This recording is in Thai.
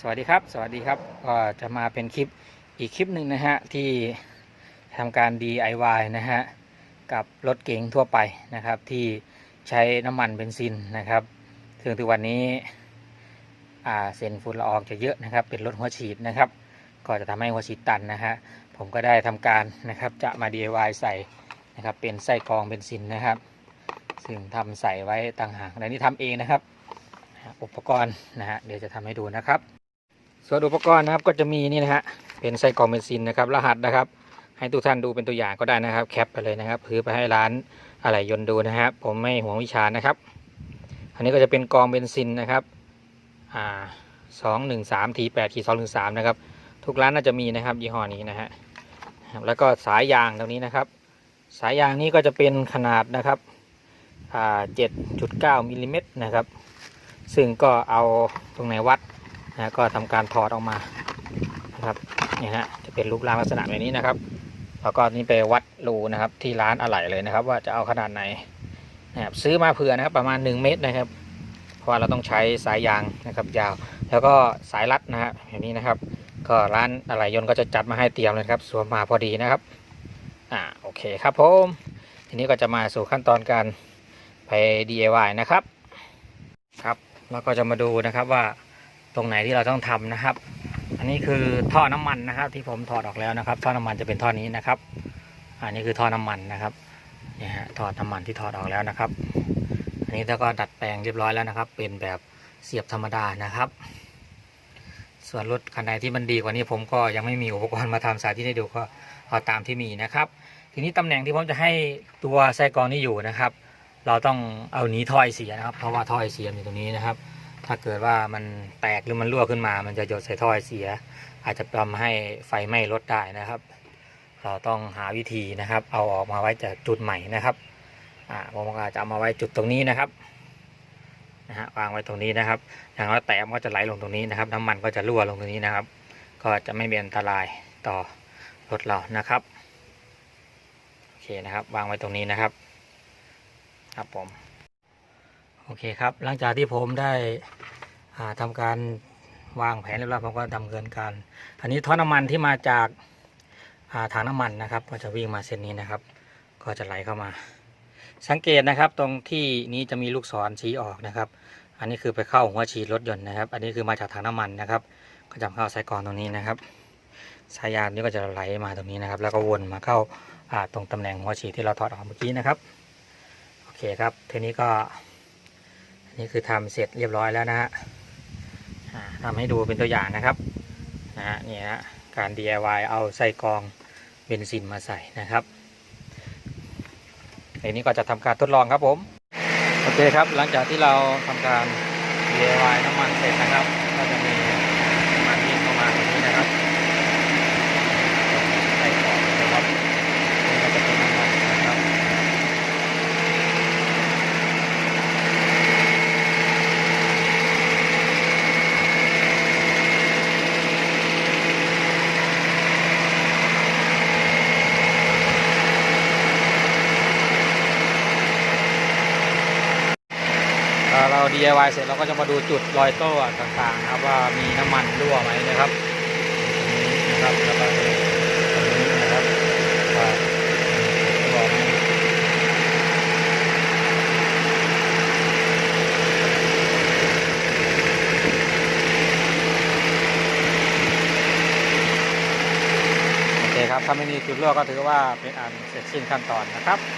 สวัสดีครับ สวัสดีครับก็จะมาเป็นคลิปอีกคลิปหนึ่งนะฮะที่ทำการ DIY นะฮะกับรถเก๋งทั่วไปนะครับ ที่ใช้น้ำมันเบนซินนะครับซึ่งทุกวันนี้เซนฝุ่นละอองจะเยอะนะครับ เป็นรถหัวฉีดนะครับ ก็จะทำให้หัวฉีดตันนะฮะผมก็ได้ทำการนะครับจะมา DIY ใส่นะครับเป็นไส้กรองเบนซินนะครับ ซึ่งทำใส่ไว้ต่างหากและนี่ทำเองนะครับอุปกรณ์นะฮะเดี๋ยวจะทำให้ดูนะครับ ส่วนอุปกรณ์นะครับก็จะมีนี่นะฮะเป็นไส้กรองเบนซินนะครับรหัสนะครับ ให้ทุกท่านดูเป็นตัวอย่างก็ได้นะครับ แคปไปเลยนะครับพือไปให้ร้านอะไรยนต์ดูนะครับผมไม่ห่วงวิชานะครับ อันนี้ก็จะเป็นกรองเบนซินนะครับอ่าสองหนึ่งสามทีแปดทีสองหนึ่งสามนะครับทุกร้านน่าจะมีนะครับยี่ห้อนี้นะฮะแล้วก็สายยางตรงนี้นะครับ สายยางนี้ก็จะเป็นขนาดนะครับอ่าเจ็ดจุดเก้ามิลลิเมตรนะครับ ซึ่งก็เอาตรงไหนวัด นะก็ทำการถอดออกมานะครับเนี่ยฮะจะเป็นรูปร่างลักษณะแบบนี้นะครับ แล้วก็นี่ไปวัดรูนะครับที่ร้านอะไหล่เลยนะครับ ว่าจะเอาขนาดไหนนะครับซื้อมาเผื่อนะครับประมาณ 1 เมตรนะครับ เพราะว่าเราต้องใช้สายยางนะครับ ยาว แล้วก็สายรัดนะฮะแบบนี้นะครับ ก็ร้านอะไหล่ยนต์ก็จะจัดมาให้เตรียมเลยครับสวมมาพอดีนะครับอ่าโอเคครับผมทีนี้ก็จะมาสู่ขั้นตอนการไป DIY นะครับครับ แล้วก็จะมาดูนะครับว่า ตรงไหนที่เราต้องทำนะครับ อันนี้คือท่อน้ำมันนะครับ ที่ผมถอดออกแล้วนะครับ ท่อน้ำมันจะเป็นท่อนี้นะครับ อันนี้คือท่อน้ำมันนะครับเนี่ยฮะถอดน้ำมันที่ถอดออกแล้วนะครับ อันนี้แล้วก็ดัดแปลงเรียบร้อยแล้วนะครับ เป็นแบบเสียบธรรมดานะครับ ส่วนรถคันใดที่มันดีกว่านี้ผมก็ยังไม่มีอุปกรณ์มาทำสาธิตให้ดูก็เอาตามที่มีนะครับ ทีนี้ตำแหน่งที่ผมจะให้ตัวไส้กรองนี้อยู่นะครับ เราต้องเอาหนีท่อไอเสียนะครับ เพราะว่าท่อไอเสียมันอยู่ตรงนี้นะครับ ถ้าเกิดว่ามันแตกหรือมันรั่วขึ้นมา มันจะหยดใส่ท่อเสีย อาจจะทำให้ไฟไหม้รถได้นะครับ เราต้องหาวิธีนะครับ เอาออกมาไว้จากจุดใหม่นะครับอ่าผมก็จะเอามาไว้จุดตรงนี้นะครับนะฮะวางไว้ตรงนี้นะครับ อย่างน้อยแตกมันก็จะไหลลงตรงนี้นะครับ น้ำมันก็จะรั่วลงตรงนี้นะครับ ก็จะไม่มีอันตรายต่อรถเรานะครับโอเคนะครับ วางไว้ตรงนี้นะครับ ครับผม โอเคครับ หลังจากที่ผมได้อ่าทำการวางแผนเรียบร้อยผมก็ดำเนินการ อันนี้ท่อน้ำมันที่มาจากาถังน้ำมันนะครับ ก็จะวิ่งมาเส้นนี้นะครับ ก็จะไหลเข้ามา สังเกตนะครับ ตรงที่นี้จะมีลูกศรชี้ออกนะครับ อันนี้คือไปเข้าหัวฉีดรถยนต์นะครับ อันนี้คือมาจากถังน้ำมันนะครับ ก็จะเข้าสายกรองตรงนี้นะครับสายยางนี้ก็จะไหลมาตรงนี้นะครับ แล้วก็วนมาเข้าาตรงตำแหน่งหัวฉีดที่เราถอดออกเมื่อกี้นะครับโอเคครับทีนี้ก็ นนี้คือทำเสร็จเรียบร้อยแล้วนะฮะอ่าทำให้ดูเป็นตัวอย่างนะครับนะฮะนี่ฮะการ DIY เอาใส่กองเบนซินมาใส่นะครับทีนี้ก็จะทำการทดลองครับผมโอเคครับหลังจากที่เราทำการ DIY น้ำมันเสร็จนะครับ ก็จะมีน้ำมันวิ่งเข้ามาตรงนี้นะครับใส่กรองนะครับนี่ก็จะเป็นน้ำมันนะครับ เรา DIY เสร็จเราก็จะมาดูจุดรอยโต้ต่างๆครับว่ามีน้ำมันรั่วไหมนะครับนี้นะครับแล้วก็นี้นะครับว่ารั่วไหมโอเคครับถ้าไม่มีจุดรั่วก็ถือว่าเป็นอันเสร็จสิ้นขั้นตอนนะครับ